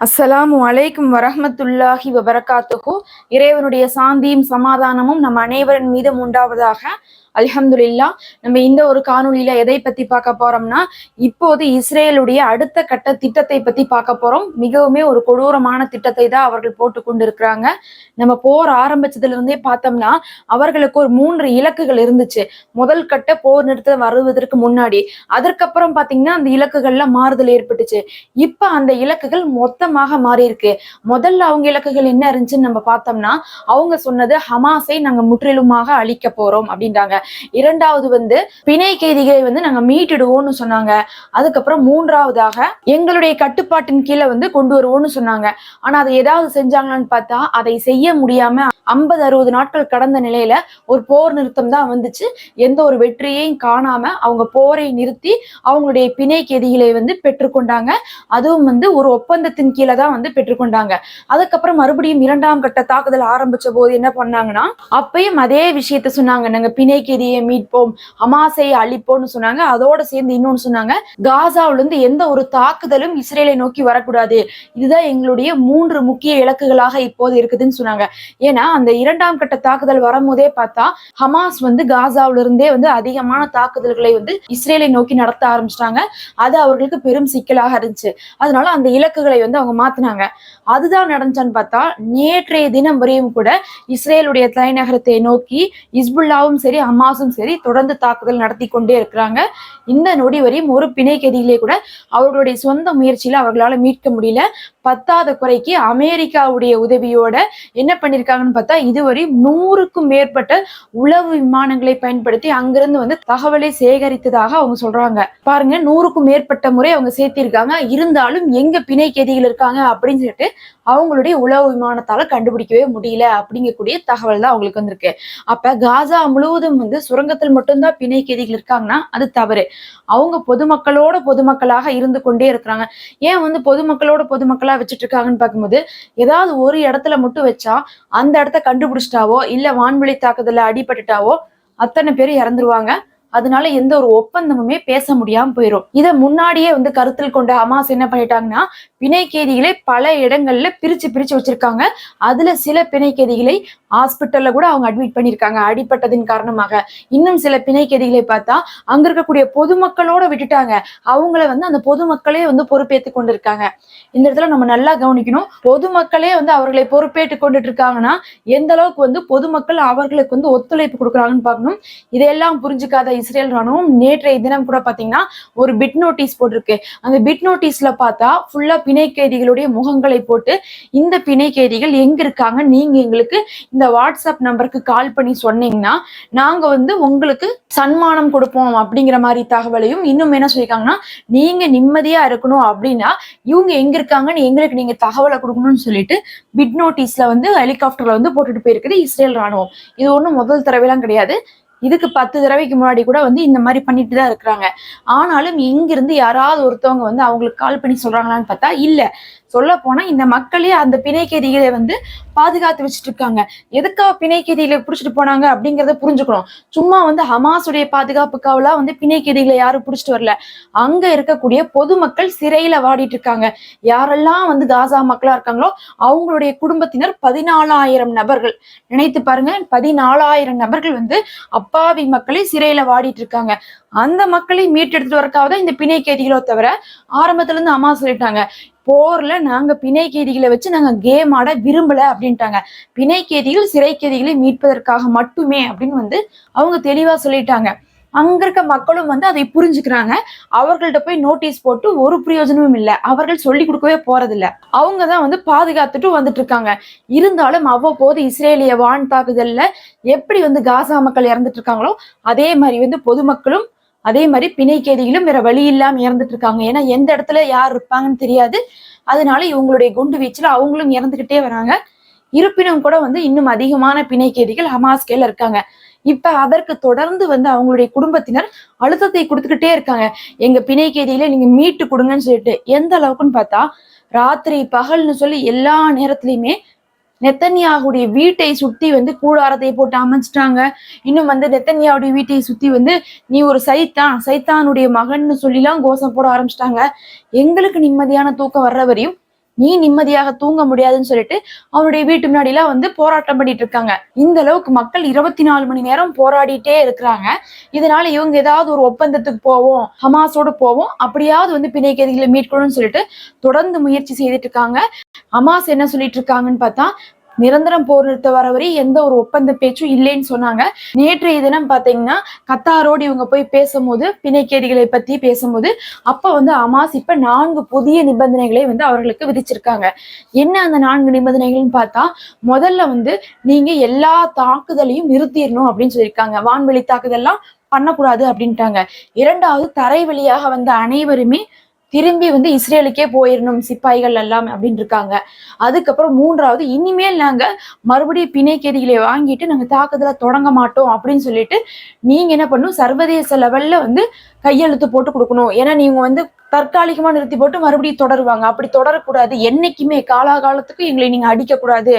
அஸ்ஸலாமு அலைக்கும் வரஹமத்துல்லாஹி வபரகாத்துஹு. இறைவனுடைய சாந்தியும் சமாதானமும் நம் அனைவரின் மீதும் உண்டாவதாக அல்ஹம்துலில்லா நம்ம இந்த ஒரு காணொலியில எதை பத்தி பார்க்க போறோம்னா இப்போது இஸ்ரேலுடைய அடுத்த கட்ட திட்டத்தை பத்தி பார்க்க போறோம். மிகவுமே ஒரு கொடூரமான திட்டத்தை தான் அவர்கள் போட்டு கொண்டிருக்கிறாங்க. நம்ம போர் ஆரம்பிச்சதுல இருந்தே பார்த்தோம்னா அவர்களுக்கு ஒரு மூன்று இலக்குகள் இருந்துச்சு. முதல் கட்ட போர் நிறுத்தம் வருவதற்கு முன்னாடி அதற்கப்புறம் பாத்தீங்கன்னா அந்த இலக்குகள்ல மாறுதல் ஏற்பட்டுச்சு. இப்ப அந்த இலக்குகள் மொத்தமாக மாறி இருக்கு முதல்ல அவங்க இலக்குகள் என்ன இருந்துச்சுன்னு நம்ம பார்த்தோம்னா அவங்க சொன்னது ஹமாஸை நாங்க முற்றிலுமாக அழிக்க போறோம் அப்படின்றாங்க. இரண்டாவது வந்து பிணை கைதிகளை வந்து நாங்க மீட்டிடுவோம்னு சொன்னாங்க. அதுக்கப்புறம் மூன்றாவதாக எங்களுடைய கட்டுப்பாட்டின் கீழே வந்து கொண்டு வருவோம்னு சொன்னாங்க. ஆனா அதை ஏதாவது செஞ்சாங்களான்னு பார்த்தா அதை செய்ய முடியாம ஐம்பது அறுபது நாட்கள் கடந்த நிலையில ஒரு போர் நிறுத்தம் தான் வந்துச்சு. எந்த ஒரு வெற்றியையும் காணாம அவங்க போரை நிறுத்தி அவங்களுடைய பிணை கெதிகளை வந்து பெற்றுக்கொண்டாங்க. அதுவும் வந்து ஒரு ஒப்பந்தத்தின் கீழே தான் வந்து பெற்றுக்கொண்டாங்க. அதுக்கப்புறம் மறுபடியும் இரண்டாம் கட்ட தாக்குதல் ஆரம்பிச்ச போது என்ன பண்ணாங்கன்னா அப்பயும் அதே விஷயத்த சொன்னாங்க. நாங்க பிணை கெதியை மீட்போம் அமாசையை அழிப்போம்னு சொன்னாங்க. அதோட சேர்ந்து இன்னொன்னு சொன்னாங்க காசாவுல இருந்து எந்த ஒரு தாக்குதலும் இஸ்ரேலை நோக்கி வரக்கூடாது. இதுதான் எங்களுடைய மூன்று முக்கிய இலக்குகளாக இப்போது இருக்குதுன்னு சொன்னாங்க. ஏன்னா அந்த இரண்டாம் கட்ட தாக்குதல் வரும்போதே பார்த்தா ஹமாஸ் வந்து காசாவில இருந்தே வந்து அதிகமான தாக்குதல்களை வந்து இஸ்ரேலை நோக்கி நடத்த ஆரம்பிச்சிட்டாங்க. அது அவர்களுக்கு பெரும் சிக்கலாக இருந்துச்சு. அதனால அந்த இலக்குகளை வந்து அவங்க மாத்தினாங்க. அதுதான் நடந்துச்சான்னு பார்த்தா நேற்றைய தினம் வரையும் கூட இஸ்ரேலுடைய தலைநகரத்தை நோக்கி இஸ்புல்லாவும் சரி ஹமாஸும் சரி தொடர்ந்து தாக்குதல் நடத்தி கொண்டே இருக்கிறாங்க. இந்த நொடி வரையும் ஒரு பிணை கைதிகளை கூட அவர்களுடைய சொந்த முயற்சியில அவர்களால மீட்க முடியல. பத்தாத குறைக்கு அமெரிக்காவுடைய உதவியோட என்ன பண்ணிருக்காங்கன்னு பார்த்தா இதுவரை நூறுக்கும் மேற்பட்ட உளவு விமானங்களை பயன்படுத்தி அங்கிருந்து வந்து தகவலை சேகரித்ததாக அவங்க சொல்றாங்க. பாருங்க நூறுக்கும் மேற்பட்ட முறை அவங்க சேர்த்திருக்காங்க. இருந்தாலும் எங்க பிணை கேதிகள் இருக்காங்க அப்படின்னு சொல்லிட்டு அவங்களுடைய உளவு விமானத்தால கண்டுபிடிக்கவே முடியல அப்படிங்கக்கூடிய தகவல் தான் அவங்களுக்கு வந்திருக்கு. அப்ப காசா முழுவதும் வந்து சுரங்கத்தில் மட்டும்தான் பிணை கைதிகள் இருக்காங்கன்னா அது தவறு. அவங்க பொதுமக்களோட பொதுமக்களாக இருந்து கொண்டே இருக்கிறாங்க. ஏன் வந்து பொதுமக்களோட பொதுமக்களா வச்சுட்டு இருக்காங்கன்னு பார்க்கும்போது ஏதாவது ஒரு இடத்துல மட்டும் வச்சா அந்த இடத்துல இடத்த கண்டுபிடிச்சிட்டாவோ இல்ல வான்வெளி தாக்குதல்ல அடிபட்டுட்டாவோ அத்தனை பேர் இறந்துருவாங்க. அதனால எந்த ஒரு ஒப்பந்தமுமே பேச முடியாம போயிடும் இதை முன்னாடியே வந்து கருத்தில் கொண்ட அமாஸ் என்ன பண்ணிட்டாங்கன்னா பிணைக்கேதிகளை பல இடங்கள்ல பிரிச்சு பிரிச்சு வச்சிருக்காங்க. அதுல சில பிணைக்கேதிகளை ஹாஸ்பிட்டல்ல கூட அவங்க அட்மிட் பண்ணியிருக்காங்க. அடிப்பட்டதின் காரணமாக. இன்னும் சில பிணைக்கதிகளை பார்த்தா அங்க இருக்கக்கூடிய பொதுமக்களோட விட்டுட்டாங்க. அவங்கள வந்து அந்த பொதுமக்களே வந்து பொறுப்பேற்று கொண்டிருக்காங்க. இந்த இடத்துல நம்ம நல்லா கவனிக்கணும். பொதுமக்களே வந்து அவர்களை பொறுப்பேற்று கொண்டுட்டு இருக்காங்கன்னா எந்த அளவுக்கு வந்து பொதுமக்கள் அவர்களுக்கு வந்து ஒத்துழைப்பு கொடுக்குறாங்கன்னு பார்க்கணும். இதையெல்லாம் புரிஞ்சுக்காத இஸ்ரேல் ராணுவம் நேற்றைய தினம் கூட பாத்தீங்கன்னா ஒரு பிட் நோட்டீஸ் போட்டிருக்கு. அந்த பிட் நோட்டீஸ்ல பார்த்தா ஃபுல்லா பிணை கைதிகளுடைய முகங்களை போட்டு இந்த பிணை கைதிகள் எங்க இருக்காங்க? நீங்க எங்களுக்கு இந்த இந்த வாட்ஸ்அப் நம்பருக்கு கால் பண்ணி சொன்னீங்கன்னா நாங்க வந்து உங்களுக்கு சன்மானம் கொடுப்போம் அப்படிங்கிற மாதிரி தகவலையும் இன்னும் என்ன சொல்லியிருக்காங்கன்னா நீங்க நிம்மதியா இருக்கணும் அப்படின்னா இவங்க எங்க இருக்காங்கன்னு எங்களுக்கு நீங்க தகவலை கொடுக்கணும்னு சொல்லிட்டு பிட் நோட்டீஸ்ல வந்து ஹெலிகாப்டர்ல வந்து போட்டுட்டு போயிருக்குது இஸ்ரேல் ராணுவம். இது ஒன்றும் முதல் தடவைலாம் கிடையாது. இதுக்கு பத்து தடவைக்கு முன்னாடி கூட வந்து இந்த மாதிரி பண்ணிட்டு தான் இருக்கிறாங்க. ஆனாலும் இங்கிருந்து யாராவது ஒருத்தவங்க வந்து அவங்களுக்கு கால் பண்ணி சொல்றாங்களான்னு பார்த்தா இல்ல. சொல்ல போனா இந்த மக்களே அந்த பிணைக்கதிகளை வந்து பாதுகாத்து வச்சுட்டு இருக்காங்க. எதுக்காக பிணைக்கதிகளை பிடிச்சிட்டு போனாங்க அப்படிங்கறத புரிஞ்சுக்கணும். சும்மா வந்து ஹமாஸுடைய பாதுகாப்புக்காவெல்லாம் வந்து பிணைக்கதிகளை யாரும் பிடிச்சிட்டு வரல. அங்க இருக்கக்கூடிய பொதுமக்கள் சிறையில வாடிட்டு இருக்காங்க. யாரெல்லாம் வந்து காசா மக்களா இருக்காங்களோ அவங்களுடைய குடும்பத்தினர் பதினாலாயிரம் நபர்கள். நினைத்து பாருங்க பதினாலாயிரம் நபர்கள் வந்து அப் அப்பாவி மக்களை சிறையில வாடிட்டு இருக்காங்க. அந்த மக்களை மீட்டெடுத்துட்டு வரக்காவது இந்த பிணை கைதிகளோ தவிர ஆரம்பத்துல இருந்து அம்மா சொல்லிட்டாங்க. போர்ல நாங்க பிணை கைதிகளை வச்சு நாங்க கேம் ஆட விரும்பல அப்படின்ட்டாங்க. பிணை கைதிகள் சிறை கைதிகளை மீட்பதற்காக மட்டுமே அப்படின்னு வந்து அவங்க தெளிவா சொல்லிட்டாங்க. அங்க இருக்க மக்களும் வந்து அதை புரிஞ்சுக்கிறாங்க. அவர்கள்ட்ட போய் நோட்டீஸ் போட்டு ஒரு பிரயோஜனமும் இல்லை. அவர்கள் சொல்லி கொடுக்கவே போறதில்ல. அவங்க தான் வந்து பாதுகாத்துட்டு வந்துட்டு இருக்காங்க இருந்தாலும் அவ்வப்போது இஸ்ரேலிய வான் தாக்குதல்ல எப்படி வந்து காசா மக்கள் இறந்துட்டு இருக்காங்களோ அதே மாதிரி வந்து பொதுமக்களும் அதே மாதிரி பிணை கைதிகளும் வேற வழி இல்லாம இறந்துட்டு இருக்காங்க ஏன்னா எந்த இடத்துல யார் இருப்பாங்கன்னு தெரியாது. அதனால இவங்களுடைய குண்டு வீச்சுல அவங்களும் இறந்துகிட்டே வராங்க. இருப்பினும் கூட வந்து இன்னும் அதிகமான பிணை கைதிகள் ஹமாஸ் கையில இருக்காங்க. இப்ப அதற்கு தொடர்ந்து வந்து அவங்களுடைய குடும்பத்தினர் அழுத்தத்தை கொடுத்துக்கிட்டே இருக்காங்க. எங்க பிணை கைதியில நீங்க மீட்டு கொடுங்கன்னு சொல்லிட்டு எந்த அளவுக்குன்னு பார்த்தா ராத்திரி பகல்னு சொல்லி எல்லா நேரத்துலயுமே நெத்தன்யாவுடைய வீட்டை சுத்தி வந்து கூடாரத்தை போட்டு அமைச்சிட்டாங்க. இன்னும் வந்து நெத்தன்யாவுடைய வீட்டை சுத்தி வந்து நீ ஒரு சைத்தான் சைத்தானுடைய மகன்னு சொல்லிலாம் கோஷம் போட ஆரம்பிச்சிட்டாங்க. எங்களுக்கு நிம்மதியான தூக்கம் வர்ற வரையும் நீ நிம்மதியாக தூங்க முடியாதுன்னு சொல்லிட்டு அவனுடைய வீட்டு முன்னாடி எல்லாம் வந்து போராட்டம் பண்ணிட்டு இருக்காங்க. இந்த அளவுக்கு மக்கள் இருபத்தி நாலு மணி நேரம் போராடிட்டே இருக்கிறாங்க. இதனால இவங்க ஏதாவது ஒரு ஒப்பந்தத்துக்கு போவோம் ஹமாஸோட போவோம் அப்படியாவது வந்து பிணை கைதிகளை மீட்கணும்னு சொல்லிட்டு தொடர்ந்து முயற்சி செய்துட்டு இருக்காங்க. ஹமாஸ் என்ன சொல்லிட்டு இருக்காங்கன்னு பார்த்தா நிரந்தரம் போர் நிறுத்த வர வரை எந்த ஒரு ஒப்பந்த பேச்சும் இல்லைன்னு சொன்னாங்க. நேற்றைய தினம் பாத்தீங்கன்னா கத்தாரோடு இவங்க போய் பேசும்போது பிணைக்கேதிகளை பத்தி பேசும்போது அப்ப வந்து அமாஸ் இப்ப நான்கு புதிய நிபந்தனைகளை வந்து அவர்களுக்கு விதிச்சிருக்காங்க. என்ன அந்த நான்கு நிபந்தனைகள்னு பார்த்தா முதல்ல வந்து நீங்க எல்லா தாக்குதலையும் நிறுத்திடணும் அப்படின்னு சொல்லியிருக்காங்க. வான்வெளி தாக்குதல்லாம் பண்ணக்கூடாது அப்படின்ட்டாங்க. இரண்டாவது தரை வழியாக வந்த அனைவருமே திரும்பி வந்து இஸ்ரேலுக்கே போயிடணும் சிப்பாய்கள் எல்லாம் அப்படின்னு இருக்காங்க அதுக்கப்புறம் மூன்றாவது இனிமேல் நாங்க மறுபடியும் பிணைக்கேதிகளை வாங்கிட்டு நாங்க தாக்குதலை தொடங்க மாட்டோம் அப்படின்னு சொல்லிட்டு நீங்க என்ன பண்ணணும் சர்வதேச லெவல்ல வந்து கையெழுத்து போட்டு கொடுக்கணும். ஏன்னா நீங்க வந்து தற்காலிகமா நிறுத்தி போட்டு மறுபடியும் தொடருவாங்க. அப்படி தொடரக்கூடாது. என்னைக்குமே காலாகாலத்துக்கு எங்களை நீங்க அடிக்க கூடாது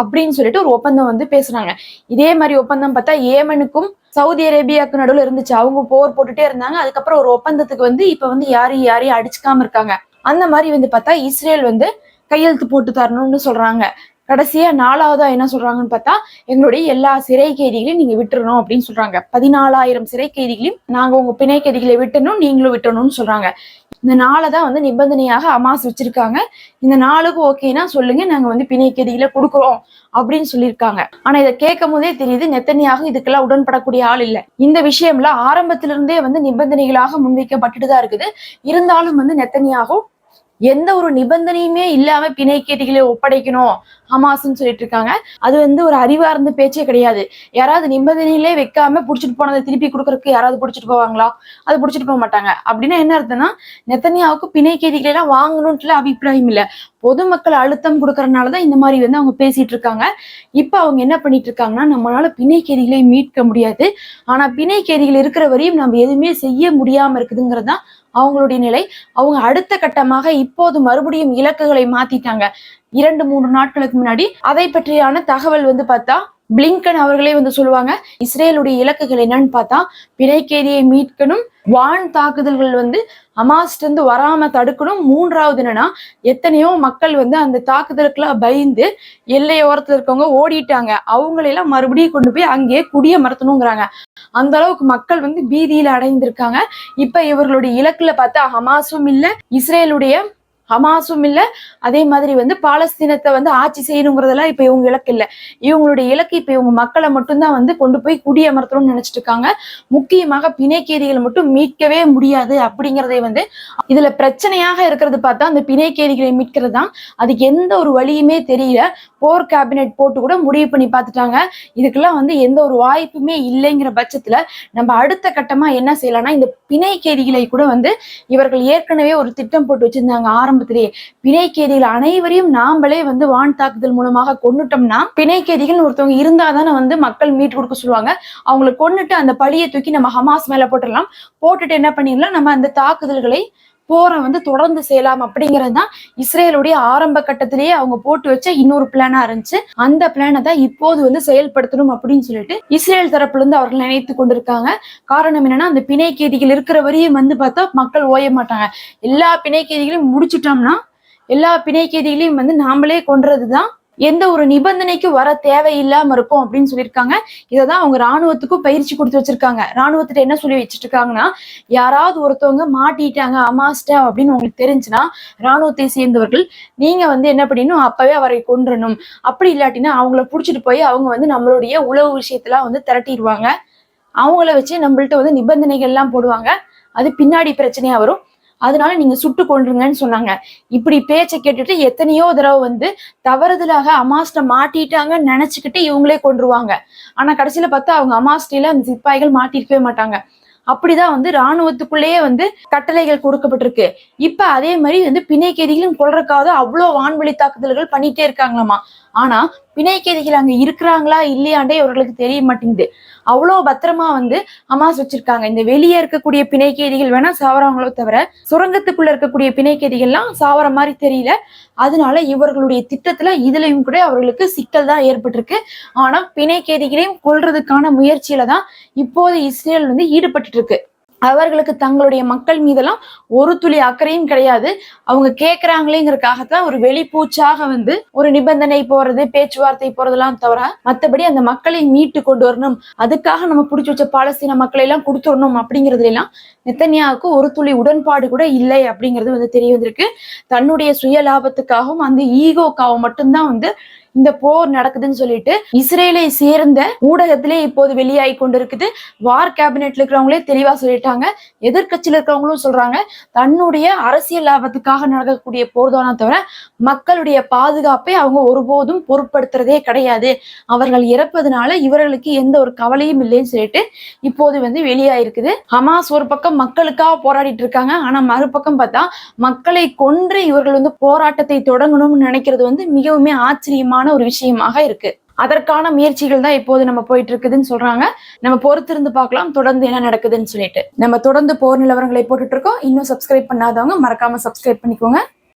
அப்படின்னு சொல்லிட்டு ஒரு ஒப்பந்தம் வந்து பேசுறாங்க இதே மாதிரி ஒப்பந்தம் பார்த்தா ஏமனுக்கும் சவுதி அரேபியாவுக்கு நடுவில் இருந்துச்சு. அவங்க போர் போட்டுட்டே இருந்தாங்க. அதுக்கப்புறம் ஒரு ஒப்பந்தத்துக்கு வந்து இப்ப வந்து யாரையும் யாரையும் அடிச்சுக்காம இருக்காங்க. அந்த மாதிரி வந்து பார்த்தா இஸ்ரேல் வந்து கையெழுத்து போட்டு தரணும்னு சொல்றாங்க. கடைசியா நாலாவதா என்ன சொல்றாங்கன்னு பார்த்தா எங்களுடைய எல்லா சிறை கைதிகளையும் நீங்க விட்டுறணும் அப்படின்னு சொல்றாங்க. பதினாலாயிரம் சிறை கைதிகளையும் நாங்க உங்க பிணை கைதிகளை விட்டணும் நீங்களும் விட்டணும்னு சொல்றாங்க. இந்த நாளை தான் வந்து நிபந்தனையாக அமாஸ் வச்சிருக்காங்க. இந்த நாளுக்கு ஓகேனா சொல்லுங்க நாங்க வந்து பிணை கொடுக்குறோம் அப்படின்னு சொல்லியிருக்காங்க. ஆனா இதை கேட்கும் போதே தெரியுது நெத்தனியாக இதுக்கெல்லாம் உடன்படக்கூடிய ஆள் இல்லை. இந்த விஷயம்ல ஆரம்பத்திலிருந்தே வந்து நிபந்தனைகளாக முன்வைக்கப்பட்டுட்டு தான் இருக்குது. இருந்தாலும் வந்து நெத்தனியாகவும் எந்த ஒரு நிபந்தனையுமே இல்லாம பிணைக்கேட்டிகளை ஒப்படைக்கணும் ஹமாஸ்ன்னு சொல்லிட்டு இருக்காங்க. அது வந்து ஒரு அறிவார்ந்த பேச்சே கிடையாது. யாராவது நிபந்தனையிலே வைக்காம புடிச்சிட்டு போனதை திருப்பி கொடுக்கறதுக்கு யாராவது புடிச்சிட்டு போவாங்களா? அது புடிச்சிட்டு போக மாட்டாங்க. அப்படின்னா என்ன அர்த்தம்னா நெத்தனியாவுக்கு பிணைக்கேதிகளை எல்லாம் வாங்கணும்ட்டு அபிப்பிராயம் இல்ல. பொதுமக்கள் அழுத்தம் கொடுக்கறதுனாலதான் இந்த மாதிரி வந்து அவங்க பேசிட்டு இருக்காங்க. இப்ப அவங்க என்ன பண்ணிட்டு இருக்காங்கன்னா நம்மளால பிணைக்கேதிகளை மீட்க முடியாது. ஆனா பிணை கேதிகள் இருக்கிற வரையும் நம்ம எதுவுமே செய்ய முடியாம இருக்குதுங்கிறது தான் அவங்களுடைய நிலை. அவங்க அடுத்த கட்டமாக இப்போது மறுபடியும் இலக்குகளை மாத்திட்டாங்க. இரண்டு மூன்று நாட்களுக்கு முன்னாடி. அதை பற்றியான தகவல் வந்து பார்த்தா பிளிங்கன் அவர்களே வந்து சொல்லுவாங்க இஸ்ரேலுடைய இலக்குகள் என்னன்னு பார்த்தா பிணைக்கேதியை மீட்கணும் வான் தாக்குதல்கள் வந்து அமாஸ்ட் இருந்து வராம தடுக்கணும். மூன்றாவது என்னன்னா எத்தனையோ மக்கள் வந்து அந்த தாக்குதலுக்குலாம் பயந்து எல்லையோரத்துல இருக்கவங்க ஓடிட்டாங்க. அவங்களையெல்லாம் மறுபடியும் கொண்டு போய் அங்கேயே குடிய மறத்தணுங்கிறாங்க அந்த அளவுக்கு மக்கள் வந்து பீதியில அடைந்திருக்காங்க. இப்ப இவர்களுடைய இலக்குல பார்த்தா ஹமாஸும் இல்லை இஸ்ரேலுடைய ஹமாஸும் இல்லை அதே மாதிரி வந்து பாலஸ்தீனத்தை வந்து ஆட்சி செய்யணுங்கிறதெல்லாம் இப்போ இவங்க இலக்கு இல்ல. இவங்களுடைய இலக்கு இப்ப இவங்க மக்களை மட்டும்தான் வந்து கொண்டு போய் குடியமர்த்தணும்னு நினைச்சிட்டு இருக்காங்க முக்கியமாக பிணைக்கேதிகளை மட்டும் மீட்கவே முடியாது அப்படிங்கிறதே வந்து இதுல பிரச்சனையாக இருக்கிறது பார்த்தா அந்த பிணைக்கேதிகளை மீட்கிறது தான் அதுக்கு எந்த ஒரு வழியுமே தெரியல. போர் கேபினெட் போட்டு கூட முடிவு பண்ணி பார்த்துட்டாங்க. இதுக்கெல்லாம் வந்து எந்த ஒரு வாய்ப்புமே இல்லைங்கிற பட்சத்துல நம்ம அடுத்த கட்டமா என்ன செய்யலாம்னா இந்த பிணைக்கேதிகளை கூட வந்து இவர்கள் ஏற்கனவே ஒரு திட்டம் போட்டு வச்சிருந்தாங்க. ஆரம்ப ஆரம்பத்திலேயே பிணைக்கேதிகள் அனைவரையும் நாமளே வந்து வான் தாக்குதல் மூலமாக கொன்னுட்டோம்னா பிணைக்கேதிகள் ஒருத்தவங்க இருந்தாதானே வந்து மக்கள் மீட்டு கொடுக்க சொல்லுவாங்க. அவங்களை கொன்னுட்டு அந்த பழியை தூக்கி நம்ம ஹமாஸ் மேல போட்டுடலாம். போட்டுட்டு என்ன பண்ணிடலாம்? நம்ம அந்த தாக்குதல்களை போரை வந்து தொடர்ந்து செய்யலாம் அப்படிங்கிறது தான் இஸ்ரேலுடைய ஆரம்ப கட்டத்திலேயே அவங்க போட்டு வச்ச இன்னொரு பிளானா இருந்துச்சு. அந்த பிளானை தான் இப்போது வந்து செயல்படுத்தணும் அப்படின்னு சொல்லிட்டு இஸ்ரேல் தரப்புல இருந்து அவர்கள் நினைத்து கொண்டிருக்காங்க. காரணம் என்னன்னா அந்த பிணை இருக்கிற வரையும் வந்து பார்த்தா மக்கள் ஓய மாட்டாங்க. எல்லா பிணை கைதிகளையும் முடிச்சிட்டோம்னா எல்லா பிணைக்கேதிகளையும் வந்து நாமளே கொன்றதுதான் எந்த ஒரு நிபந்தனைக்கும் வர தேவையில்லாம இருக்கும் அப்படின்னு சொல்லியிருக்காங்க. இதைதான் அவங்க ராணுவத்துக்கும் பயிற்சி கொடுத்து வச்சிருக்காங்க. ராணுவத்திட்ட என்ன சொல்லி வச்சிட்டு இருக்காங்கன்னா யாராவது ஒருத்தவங்க மாட்டிட்டாங்க அமாஸ்டா அப்படின்னு உங்களுக்கு தெரிஞ்சுன்னா ராணுவத்தை சேர்ந்தவர்கள் நீங்க வந்து என்ன பண்ணணும் அப்பவே அவரை கொன்றணும். அப்படி இல்லாட்டினா அவங்கள புடிச்சிட்டு போய் அவங்க வந்து நம்மளுடைய உழவு விஷயத்தெல்லாம் வந்து திரட்டிடுவாங்க. அவங்கள வச்சு நம்மள்ட்ட வந்து நிபந்தனைகள் எல்லாம் போடுவாங்க. அது பின்னாடி பிரச்சனையா வரும். அதனால நீங்க சுட்டு கொன்றுங்கன்னு சொன்னாங்க. இப்படி பேச்சை கேட்டுட்டு எத்தனையோ தடவை வந்து தவறுதலாக அமாஸ்ட மாட்டிட்டாங்கன்னு நினைச்சுக்கிட்டு இவங்களே கொன்றுவாங்க. ஆனா கடைசியில பார்த்தா அவங்க அமாஸ்டையில அந்த சிப்பாய்கள் மாட்டிருக்கவே மாட்டாங்க. அப்படிதான் வந்து ராணுவத்துக்குள்ளேயே வந்து கட்டளைகள் கொடுக்கப்பட்டிருக்கு. இப்ப அதே மாதிரி வந்து பிணை கைதிகளும் கொள்றக்காக அவ்வளவு வான்வெளி தாக்குதல்கள் பண்ணிட்டே இருக்காங்களாமா? ஆனா பிணைக்கேதிகள் அங்க இருக்கிறாங்களா இல்லையாண்டே இவர்களுக்கு தெரிய மாட்டேங்குது. அவ்வளோ பத்திரமா வந்து அமாஸ் வச்சிருக்காங்க. இந்த வெளியே இருக்கக்கூடிய பிணைக்கேதிகள் வேணா சாவரவங்களோ தவிர சுரங்கத்துக்குள்ள இருக்கக்கூடிய பிணைக்கேதிகள்லாம் சாவர மாதிரி தெரியல. அதனால இவர்களுடைய திட்டத்துல இதுலயும் கூட அவர்களுக்கு சிக்கல் தான் ஏற்பட்டிருக்கு. ஆனா பிணைக்கேதிகளையும் கொல்றதுக்கான முயற்சியில தான் இப்போது இஸ்ரேல் வந்து ஈடுபட்டு இருக்கு. அவர்களுக்கு தங்களுடைய மக்கள் மீதெல்லாம் ஒரு துளி அக்கறையும் கிடையாது. அவங்க கேட்கறாங்களேங்கிறதுக்காகத்தான் ஒரு வெளிப்பூச்சாக வந்து ஒரு நிபந்தனை போறது பேச்சுவார்த்தை போறதெல்லாம் தவிர மற்றபடி அந்த மக்களை மீட்டு கொண்டு வரணும். அதுக்காக நம்ம பிடிச்சி வச்ச பாலஸ்தீன மக்களை எல்லாம் கொடுத்துடணும் அப்படிங்கிறதுல எல்லாம் நெத்தன்யாவுக்கு ஒரு துளி உடன்பாடு கூட இல்லை அப்படிங்கிறது வந்து தெரிய வந்திருக்கு. தன்னுடைய சுய லாபத்துக்காகவும் அந்த ஈகோக்காகவும் மட்டும்தான் வந்து இந்த போர் நடக்குதுன்னு சொல்லிட்டு இஸ்ரேலை சேர்ந்த ஊடகத்திலே இப்போது வெளியாகி கொண்டிருக்குது. வார் கேபினெட்ல இருக்கிறவங்களே தெளிவா சொல்லிட்டாங்க. எதிர்க்கட்சியில இருக்கிறவங்களும் சொல்றாங்க. தன்னுடைய அரசியல் லாபத்துக்காக நடக்கக்கூடிய போர் தானே தவிர மக்களுடைய பாதுகாப்பை அவங்க ஒருபோதும் பொருட்படுத்துறதே கிடையாது. அவர்கள் இறப்பதுனால இவர்களுக்கு எந்த ஒரு கவலையும் இல்லைன்னு சொல்லிட்டு இப்போது வந்து வெளியாயிருக்குது. ஹமாஸ் ஒரு பக்கம் மக்களுக்காக போராடிட்டு இருக்காங்க. ஆனா மறுபக்கம் பார்த்தா மக்களை கொன்று இவர்கள் வந்து போராட்டத்தை தொடங்கணும்னு நினைக்கிறது வந்து மிகவுமே ஆச்சரியமான ஒரு விஷயமாக இருக்கு. அதற்கான முயற்சிகள் தான் இப்போது நம்ம போயிட்டு இருக்குதுன்னு சொல்றாங்க. நம்ம பொறுத்திருந்து பார்க்கலாம் தொடர்ந்து என்ன நடக்குதுன்னு சொல்லிட்டு. நம்ம தொடர்ந்து போர் நிலவரங்களை போட்டுட்டு இருக்கோம் இன்னும் சப்ஸ்கிரைப் பண்ணாதவங்க மறக்காம சப்ஸ்கிரைப் பண்ணிக்கோங்க.